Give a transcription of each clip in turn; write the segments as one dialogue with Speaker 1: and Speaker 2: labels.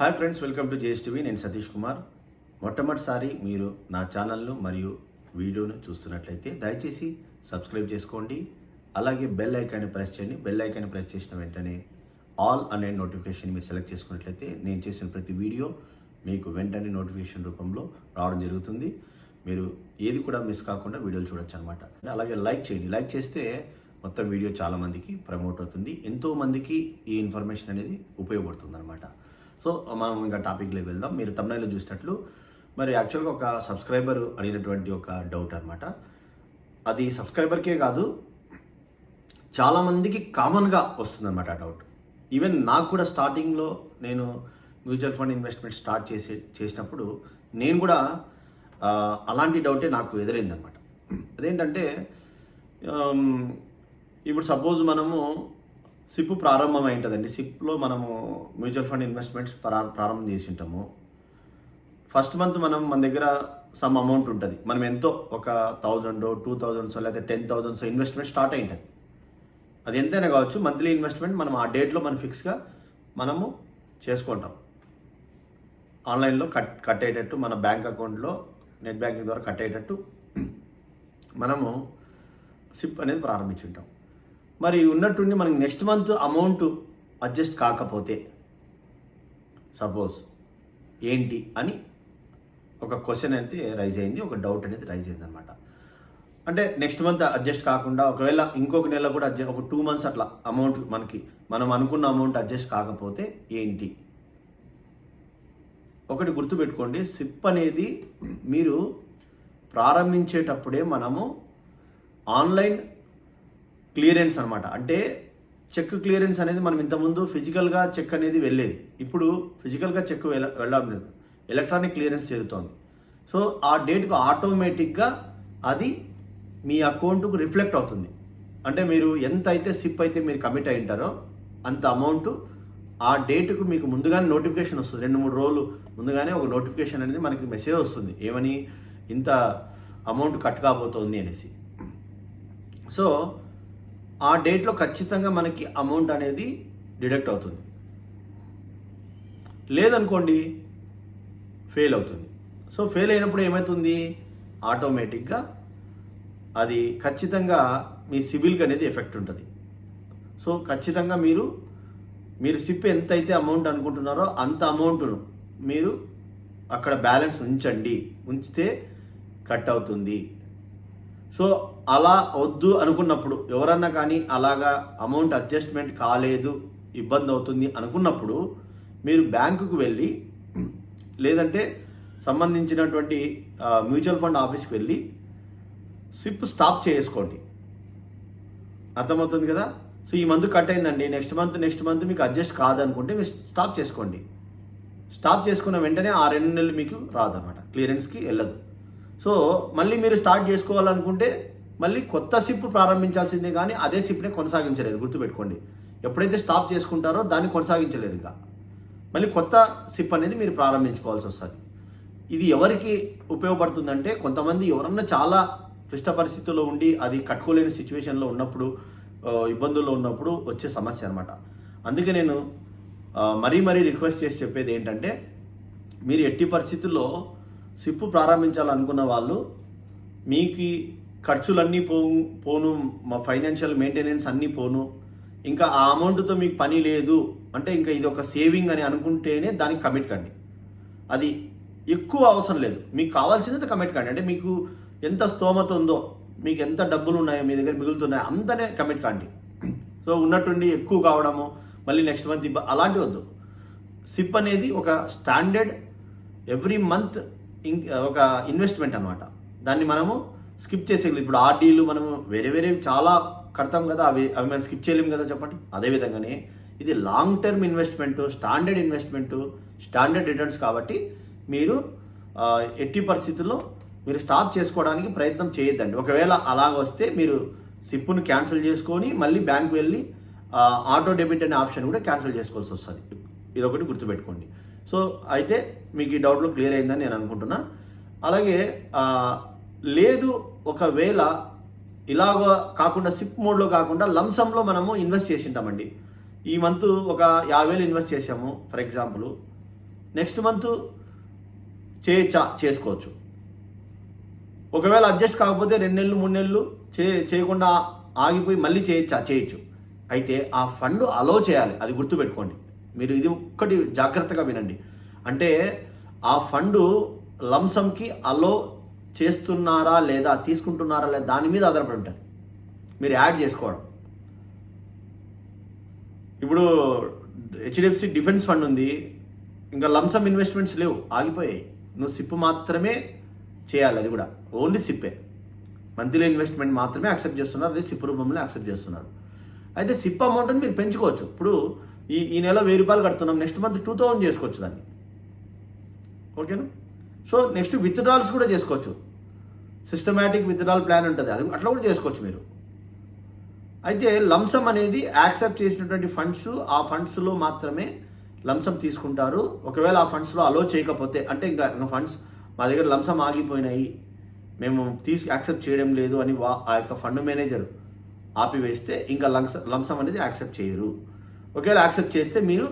Speaker 1: Hi friends welcome to JSTV. నేను సతీష్ కుమార్. మొట్టమొదటిసారి మీరు నా ఛానల్ను మరియు వీడియోను చూస్తున్నట్లయితే దయచేసి సబ్స్క్రైబ్ చేసుకోండి. అలాగే బెల్ ఐకాన్ని ప్రెస్ చేయండి. బెల్ ఐకాన్ని ప్రెస్ చేసిన వెంటనే ఆల్ అనే నోటిఫికేషన్ మీరు సెలెక్ట్ చేసుకున్నట్లయితే నేను చేసిన ప్రతి వీడియో మీకు వెంటనే నోటిఫికేషన్ రూపంలో రావడం జరుగుతుంది. మీరు ఏది కూడా మిస్ కాకుండా వీడియోలు చూడొచ్చు అనమాట అలాగే లైక్ చేయండి. లైక్ చేస్తే మొత్తం వీడియో చాలామందికి ప్రమోట్ అవుతుంది. ఎంతోమందికి ఈ ఇన్ఫర్మేషన్ అనేది ఉపయోగపడుతుంది అనమాట సో మనం ఇంకా టాపిక్లోకి వెళ్దాం. మీరు తమిళలో చూసినట్లు మరి యాక్చువల్గా ఒక సబ్స్క్రైబర్ అడిగినటువంటి ఒక డౌట్ అనమాట అది సబ్స్క్రైబర్కే కాదు చాలామందికి కామన్గా వస్తుందన్నమాట ఆ డౌట్ ఈవెన్ నాకు కూడా స్టార్టింగ్లో నేను మ్యూచువల్ ఫండ్ ఇన్వెస్ట్మెంట్ స్టార్ట్ చేసే చేసినప్పుడు నేను కూడా అలాంటి డౌటే నాకు ఎదురైందనమాట అదేంటంటే ఇప్పుడు సపోజ్ మనము సిప్ ప్రారంభం అయి ఉంటుందండి సిప్లో మనము మ్యూచువల్ ఫండ్ ఇన్వెస్ట్మెంట్స్ ప్రా ప్రారంభం చేసి ఉంటాము ఫస్ట్ మంత్ మనం మన దగ్గర సమ్ అమౌంట్ ఉంటుంది. మనం ఎంతో ఒక థౌజండ్ టూ థౌజండ్స్ లేకపోతే టెన్ థౌజండ్స్ ఇన్వెస్ట్మెంట్ స్టార్ట్ అయి ఉంటుంది అది ఎంతైనా కావచ్చు మంత్లీ ఇన్వెస్ట్మెంట్ మనం ఆ డేట్లో మనం ఫిక్స్గా మనము చేసుకుంటాం. ఆన్లైన్లో కట్ కట్ అయ్యేటట్టు మన బ్యాంక్ అకౌంట్లో నెట్ బ్యాంకింగ్ ద్వారా కట్ అయ్యేటట్టు మనము సిప్ అనేది ప్రారంభించుంటాం. మరి ఉన్నట్టుండి మనకి నెక్స్ట్ మంత్ అమౌంట్ అడ్జస్ట్ కాకపోతే సపోజ్ ఏంటి అని ఒక క్వశ్చన్ అయితే రైజ్ అయింది ఒక డౌట్ అనేది రైజ్ అయింది అనమాట అంటే నెక్స్ట్ మంత్ అడ్జస్ట్ కాకుండా ఒకవేళ ఇంకొక నెల కూడా అడ్జస్ట్ ఒక టూ మంత్స్ అట్లా అమౌంట్ మనకి మనం అనుకున్న అమౌంట్ అడ్జస్ట్ కాకపోతే ఏంటి? ఒకటి గుర్తుపెట్టుకోండి సిప్ అనేది మీరు ప్రారంభించేటప్పుడే మనము ఆన్లైన్ క్లియరెన్స్ అనమాట అంటే చెక్ క్లియరెన్స్ అనేది మనం ఇంతకుముందు ఫిజికల్గా చెక్ అనేది వెళ్ళేది. ఇప్పుడు ఫిజికల్గా చెక్ వెళ్ళ వెళ్ళడం లేదు. ఎలక్ట్రానిక్ క్లియరెన్స్ చేరుతోంది. సో ఆ డేట్కు ఆటోమేటిక్గా అది మీ అకౌంట్కు రిఫ్లెక్ట్ అవుతుంది. అంటే మీరు ఎంత అయితే సిప్ అయితే మీరు కమిట్ అయి ఉంటారో అంత అమౌంట్ ఆ డేట్కు మీకు ముందుగానే నోటిఫికేషన్ వస్తుంది. రెండు మూడు రోజులు ముందుగానే ఒక నోటిఫికేషన్ అనేది మనకి మెసేజ్ వస్తుంది. ఏమని? ఇంత అమౌంట్ కట్ కాబోతోంది అనేసి. సో ఆ డేట్లో ఖచ్చితంగా మనకి అమౌంట్ అనేది డిడక్ట్ అవుతుంది. లేదనుకోండి ఫెయిల్ అవుతుంది. సో ఫెయిల్ అయినప్పుడు ఏమవుతుంది ఆటోమేటిక్గా అది ఖచ్చితంగా మీ సిబిల్కి అనేది ఎఫెక్ట్ ఉంటుంది. సో ఖచ్చితంగా మీరు మీరు సిప్ ఎంత అయితే అమౌంట్ అనుకుంటున్నారో అంత అమౌంట్ను మీరు అక్కడ బ్యాలెన్స్ ఉంచండి. ఉంచితే కట్ అవుతుంది. సో అలా వద్దు అనుకున్నప్పుడు ఎవరన్నా కానీ అలాగా అమౌంట్ అడ్జస్ట్మెంట్ కాలేదు ఇబ్బంది అవుతుంది అనుకున్నప్పుడు మీరు బ్యాంకుకు వెళ్ళి లేదంటే సంబంధించినటువంటి మ్యూచువల్ ఫండ్ ఆఫీస్కి వెళ్ళి సిప్ స్టాప్ చేసుకోండి. అర్థమవుతుంది కదా? సో ఈ మంత్ కట్ అయిందండి. నెక్స్ట్ మంత్ నెక్స్ట్ మంత్ మీకు అడ్జస్ట్ కాదనుకుంటే మీరు స్టాప్ చేసుకోండి. స్టాప్ చేసుకున్న వెంటనే ఆ రెండు నెలలు మీకు రాదన్నమాట క్లియరెన్స్కి వెళ్ళదు. సో మళ్ళీ మీరు స్టార్ట్ చేసుకోవాలనుకుంటే మళ్ళీ కొత్త సిప్ ప్రారంభించాల్సిందే కానీ అదే సిప్ని కొనసాగించలేరు గుర్తుపెట్టుకోండి. ఎప్పుడైతే స్టాప్ చేసుకుంటారో దాన్ని కొనసాగించలేరు ఇక. మళ్ళీ కొత్త సిప్ అనేది మీరు ప్రారంభించుకోవాల్సి వస్తుంది. ఇది ఎవరికి ఉపయోగపడుతుందంటే కొంతమంది ఎవరన్నా చాలా క్లిష్ట పరిస్థితుల్లో ఉండి అది కట్టుకోలేని సిచ్యువేషన్లో ఉన్నప్పుడు ఇబ్బందుల్లో ఉన్నప్పుడు వచ్చే సమస్య అనమాట అందుకే నేను మరీ మరీ రిక్వెస్ట్ చేసి చెప్పేది ఏంటంటే మీరు ఎట్టి పరిస్థితుల్లో సిప్పు ప్రారంభించాలనుకున్న వాళ్ళు మీకు ఖర్చులన్నీ పో పోను మా ఫైనాన్షియల్ మెయింటెనెన్స్ అన్నీ పోను. ఇంకా ఆ అమౌంట్తో మీకు పని లేదు అంటే ఇంకా ఇది ఒక సేవింగ్ అని అనుకుంటేనే దానికి కమిట్ కండి. అది ఎక్కువ అవసరం లేదు. మీకు కావాల్సినంత కమిట్ కండి. అంటే మీకు ఎంత స్తోమత ఉందో మీకు ఎంత డబ్బులు ఉన్నాయో మీ దగ్గర మిగులుతున్నాయో అంతనే కమిట్ కండి. సో ఉన్నట్టుండి ఎక్కువ కావడము మళ్ళీ నెక్స్ట్ మంత్ ఇబ్బ అలాంటి వద్దు. సిప్ అనేది ఒక స్టాండర్డ్ ఎవ్రీ మంత్ ఒక ఇన్వెస్ట్మెంట్ అనమాట దాన్ని మనము స్కిప్ చేసేయలేదు ఇప్పుడు ఆర్డీలు మనము వేరే వేరే చాలా కడతాం కదా అవి అవి మనం స్కిప్ చేయలేము కదా చెప్పండి? అదేవిధంగానే ఇది long term investment standard investment standard returns కాబట్టి మీరు ఎట్టి పరిస్థితుల్లో మీరు స్టాప్ చేసుకోవడానికి ప్రయత్నం చేయొద్దండి. ఒకవేళ అలాగ వస్తే మీరు సిప్పును క్యాన్సిల్ చేసుకొని మళ్ళీ బ్యాంక్ వెళ్ళి ఆటో డెబిట్ అనే ఆప్షన్ కూడా క్యాన్సిల్ చేసుకోవాల్సి వస్తుంది. ఇదొకటి గుర్తుపెట్టుకోండి. సో అయితే మీకు ఈ డౌట్లు క్లియర్ అయిందని నేను అనుకుంటున్నా. అలాగే లేదు ఒకవేళ ఇలాగో కాకుండా సిప్ మోడ్లో కాకుండా లంసంలో మనము ఇన్వెస్ట్ చేసి ఉంటామండి ఈ మంత్ ఒక యాభై వేలు ఇన్వెస్ట్ చేసాము ఫర్ ఎగ్జాంపుల్. నెక్స్ట్ మంత్ చేయచ్చా చేసుకోవచ్చు. ఒకవేళ అడ్జస్ట్ కాకపోతే రెండు నెలలు మూడు నెలలు చే చేయకుండా ఆగిపోయి మళ్ళీ చేయొచ్చా? చేయొచ్చు. అయితే ఆ ఫండ్ అలో చేయాలి అది గుర్తుపెట్టుకోండి. మీరు ఇది ఒక్కటి జాగ్రత్తగా వినండి. అంటే ఆ ఫండ్ లంసంకి అలో చేస్తున్నారా లేదా తీసుకుంటున్నారా లేదా దాని మీద ఆధారపడి ఉంటుంది. మీరు యాడ్ చేసుకోవడం. ఇప్పుడు హెచ్డిఎఫ్సి డిఫెన్స్ ఫండ్ ఉంది ఇంకా లంసమ్ ఇన్వెస్ట్మెంట్స్ లేవు ఆగిపోయాయి. నువ్వు సిప్ మాత్రమే చేయాలి అది కూడా. ఓన్లీ సిప్పే. మంత్లీ ఇన్వెస్ట్మెంట్ మాత్రమే యాక్సెప్ట్ చేస్తున్నారు అదే సిప్ రూపంలో యాక్సెప్ట్ చేస్తున్నారు. అయితే సిప్ అమౌంట్ని మీరు పెంచుకోవచ్చు. ఇప్పుడు ఈ ఈ నెల వెయ్యి రూపాయలు కడుతున్నాం నెక్స్ట్ మంత్ టూ థౌసండ్ చేసుకోవచ్చు దాన్ని. ఓకేనా? సో నెక్స్ట్ విత్డ్రాల్స్ కూడా చేసుకోవచ్చు. సిస్టమేటిక్ విత్డ్రాల్ ప్లాన్ ఉంటుంది. అది అట్లా కూడా చేసుకోవచ్చు మీరు. అయితే లంసమ్ అనేది యాక్సెప్ట్ చేసినటువంటి ఫండ్స్ ఆ ఫండ్స్లో మాత్రమే లంసమ్ తీసుకుంటారు. ఒకవేళ ఆ ఫండ్స్లో అలో చేయకపోతే అంటే ఇంకా ఇంకా ఫండ్స్ మా దగ్గర లంసమ్ ఆగిపోయినాయి. మేము తీసు యాక్సెప్ట్ చేయడం లేదు అని వా ఆ యొక్క ఫండ్ మేనేజర్ ఆపివేస్తే ఇంకా లంస లంసమ్ అనేది యాక్సెప్ట్ చేయరు. ఒకవేళ యాక్సెప్ట్ చేస్తే మీరు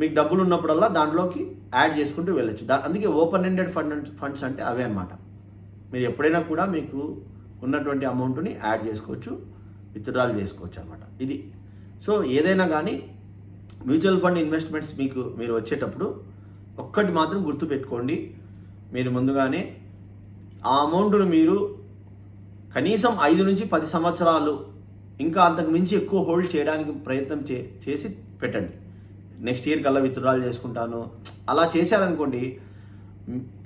Speaker 1: మీకు డబ్బులు ఉన్నప్పుడల్లా దాంట్లోకి యాడ్ చేసుకుంటూ వెళ్ళొచ్చు. దా అందుకే ఓపెన్ ఎండెడ్ ఫండ్ ఫండ్స్ అంటే అవే అనమాట మీరు ఎప్పుడైనా కూడా మీకు ఉన్నటువంటి అమౌంట్ని యాడ్ చేసుకోవచ్చు విత్డ్రాల్ చేసుకోవచ్చు అనమాట ఇది. సో ఏదైనా కానీ మ్యూచువల్ ఫండ్ ఇన్వెస్ట్మెంట్స్ మీకు మీరు వచ్చేటప్పుడు ఒక్కటి మాత్రం గుర్తుపెట్టుకోండి. మీరు ముందుగానే ఆ అమౌంట్ను మీరు కనీసం ఐదు నుంచి పది సంవత్సరాలు ఇంకా అంతకు మించి ఎక్కువ హోల్డ్ చేయడానికి ప్రయత్నం చే చేసి పెట్టండి. నెక్స్ట్ ఇయర్ కల్లా విత్డ్రాల్ చేసుకుంటాను. అలా చేశారనుకోండి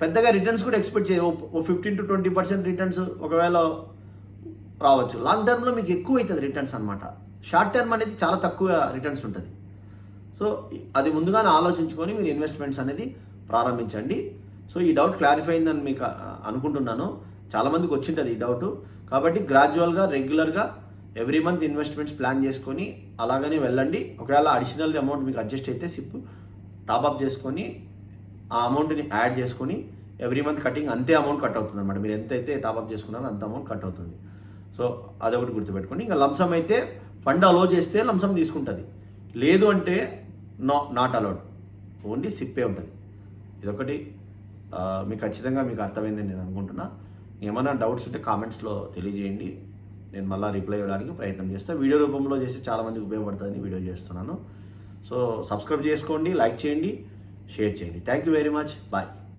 Speaker 1: పెద్దగా రిటర్న్స్ కూడా ఎక్స్పెక్ట్ చేయ ఓ fifteen to twenty percent returns ఒకవేళ రావచ్చు. లాంగ్ టర్మ్లో మీకు ఎక్కువ అవుతుంది రిటర్న్స్ అనమాట షార్ట్ టర్మ్ అనేది చాలా తక్కువ రిటర్న్స్ ఉంటుంది. సో అది ముందుగానే ఆలోచించుకొని మీరు ఇన్వెస్ట్మెంట్స్ అనేది ప్రారంభించండి. సో ఈ డౌట్ క్లారిఫై అయిందని మీకు అనుకుంటున్నాను. చాలామందికి వచ్చింటుంది ఈ డౌట్ కాబట్టి గ్రాడ్యువల్గా రెగ్యులర్గా ఎవ్రీ మంత్ ఇన్వెస్ట్మెంట్స్ ప్లాన్ చేసుకొని అలాగనే వెళ్ళండి. ఒకవేళ అడిషనల్ అమౌంట్ మీకు అడ్జస్ట్ అయితే సిప్ టాప్అప్ చేసుకొని ఆ అమౌంట్ని యాడ్ చేసుకొని ఎవ్రీ మంత్ కటింగ్ అంతే అమౌంట్ కట్ అవుతుంది అనమాట మీరు ఎంత అయితే టాప్అప్ చేసుకున్నారో అంత అమౌంట్ కట్ అవుతుంది. సో అదొకటి గుర్తుపెట్టుకోండి. ఇంకా లంసమ్ అయితే ఫండ్ అలో చేస్తే లంసమ్ తీసుకుంటుంది. లేదు అంటే నా నాట్ అలౌడ్ ఓన్లీ సిప్పే ఉంటుంది. ఇదొకటి. మీకు ఖచ్చితంగా మీకు అర్థమైందని నేను అనుకుంటున్నా. ఏమైనా డౌట్స్ ఉంటే కామెంట్స్లో తెలియజేయండి. నేను మళ్ళీ రిప్లై ఇవ్వడానికి ప్రయత్నం చేస్తాను వీడియో రూపంలో చేస్తే చాలామందికి ఉపయోగపడుతుందని వీడియో చేస్తున్నాను. సో సబ్స్క్రైబ్ చేసుకోండి లైక్ చేయండి షేర్ చేయండి. Thank you very much bye